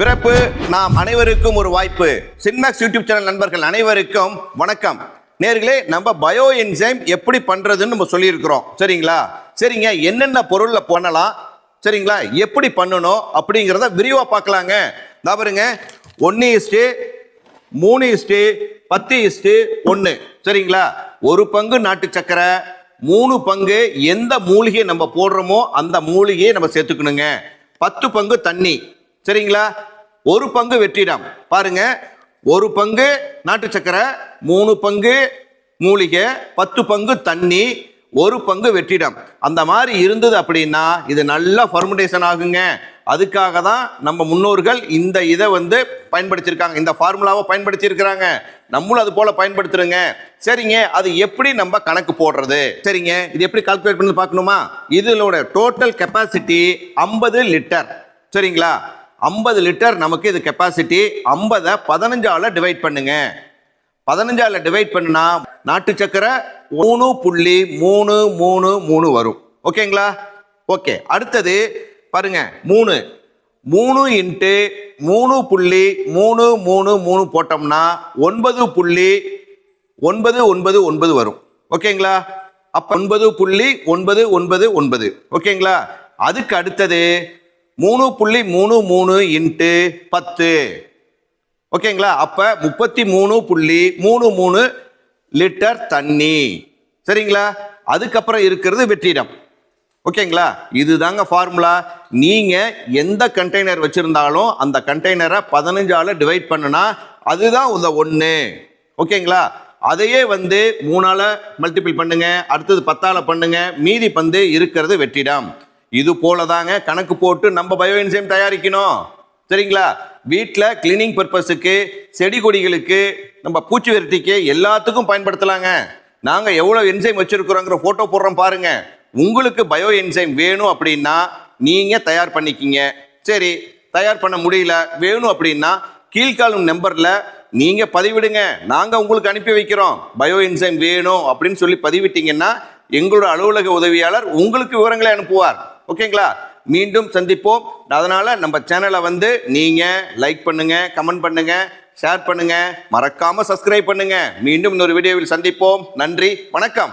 பிறப்பு நாம் அனைவருக்கும் ஒரு வாய்ப்பு. சின்மேக்ஸ் யூடியூப் சேனல் நண்பர்கள் அனைவருக்கும் வணக்கம். நேர்களே நம்ம பயோ என்சைம் எப்படி பண்றதுன்னு நம்ம சொல்லியிருக்கிறோம். சரிங்களா? சரிங்க என்னென்ன பொருளில் பண்ணலாம்? சரிங்களா? எப்படி பண்ணணும்? அப்படிங்கிறத விரிவா பார்க்கலாங்க. இதா பாருங்க. ஒன்று இஸ்டு மூணு இஸ்டு பத்து இஸ்டு ஒன்று சரிங்களா? ஒரு பங்கு நாட்டு சக்கரை மூணு பங்கு எந்த மூலிகையை நம்ம போடுறோமோ அந்த மூலிகையை நம்ம சேர்த்துக்கணுங்க. பத்து பங்கு தண்ணி. சரிங்களா? ஒரு பங்கு வெற்றிடம். பாருங்க. ஒரு பங்கு நாட்டு சக்கரை மூணு பங்கு மூலிகை பத்து பங்கு தண்ணி ஒரு பங்கு வெற்றிடம். அந்த மாதிரி இருந்தது அப்படின்னா இது நல்லா ஃபர்முடேஷன் ஆகுங்க. அதுக்காக தான் நம்ம முன்னோர்கள் இந்த இதை வந்து பயன்படுத்தியிருக்காங்க. இந்த ஃபார்முலாவை பயன்படுத்தியிருக்கிறாங்க. நம்மளும் அது போல பயன்படுத்துறோங்க. சரிங்க. அது எப்படி நம்ம கணக்கு போடுறது? சரிங்க. இது எப்படி கால்குலேட் பண்ணி பார்க்கணுமா? இதோட டோட்டல் கெப்பாசிட்டி ஐம்பது லிட்டர் சரிங்களா? ஐம்பது லிட்டர் நமக்கு இது கெப்பாசிட்டி ஐம்பதை பதினஞ்சால டிவைட் பண்ணுங்க. பதினஞ்சால் டிவைட் பண்ணுனா நாட்டு சக்கரை மூணு புள்ளி மூணு மூணு மூணு வரும். ஓகேங்களா ஓகே அடுத்தது பாருங்க மூணு. மூணு இன்ட்டு மூணு புள்ளி மூணு மூணு மூணு போட்டோம்னா ஒன்பது புள்ளி ஒன்பது ஒன்பது ஒன்பது வரும். ஓகேங்களா அப்போ ஒன்பது புள்ளி ஒன்பது ஒன்பது ஒன்பது. ஓகேங்களா அதுக்கு அடுத்தது மூணு புள்ளி மூணு மூணு இன்ட்டு பத்து. ஓகேங்களா? அப்போ முப்பத்தி மூணு புள்ளி மூணு மூணு லிட்டர் தண்ணி. சரிங்களா? அதுக்கப்புறம் இருக்கிறது வெற்றிடம். ஓகேங்களா? இதுதாங்க ஃபார்முலா. நீங்கள் எந்த கண்டெய்னர் வச்சுருந்தாலும் அந்த கண்டெய்னரை பதினஞ்சால் டிவைட் பண்ணுனா அதுதான் இந்த ஒன்று ஓகேங்களா? அதையே வந்து மூணால மல்டிபிள் பண்ணுங்கள் அடுத்தது பத்தால் பண்ணுங்கள் மீதி பந்து இருக்கிறது வெற்றிடம். இது போல தாங்க கணக்கு போட்டு நம்ம பயோ என்சைம் தயாரிக்கணும். சரிங்களா? வீட்டில் கிளீனிங் பர்பஸுக்கு செடி கொடிகளுக்கு நம்ம பூச்சி விரட்டிக்கு எல்லாத்துக்கும் பயன்படுத்தலாங்க. நாங்கள் எவ்வளோ என்சைம் வச்சுருக்குறோங்கிற ஃபோட்டோ போடுறோம் பாருங்க. உங்களுக்கு பயோ என்சைம் வேணும் அப்படின்னா நீங்கள் தயார் பண்ணிக்கிங்க. சரி தயார் பண்ண முடியல வேணும் அப்படின்னா கீழ்காலும் நம்பரில் நீங்கள் பதிவிடுங்க. நாங்கள் உங்களுக்கு அனுப்பி வைக்கிறோம். பயோ என்சைம் வேணும் அப்படின்னு சொல்லி பதிவிட்டீங்கன்னா எங்களோட அலுவலக உதவியாளர் உங்களுக்கு விவரங்களை அனுப்புவார். ஓகேங்களா? மீண்டும் சந்திப்போம். அதனால் நம்ம சேனலை வந்து நீங்கள் லைக் பண்ணுங்கள் கமெண்ட் பண்ணுங்கள் ஷேர் பண்ணுங்கள் மறக்காமல் சப்ஸ்கிரைப் பண்ணுங்கள் மீண்டும் இன்னொரு வீடியோவில் சந்திப்போம். நன்றி வணக்கம்.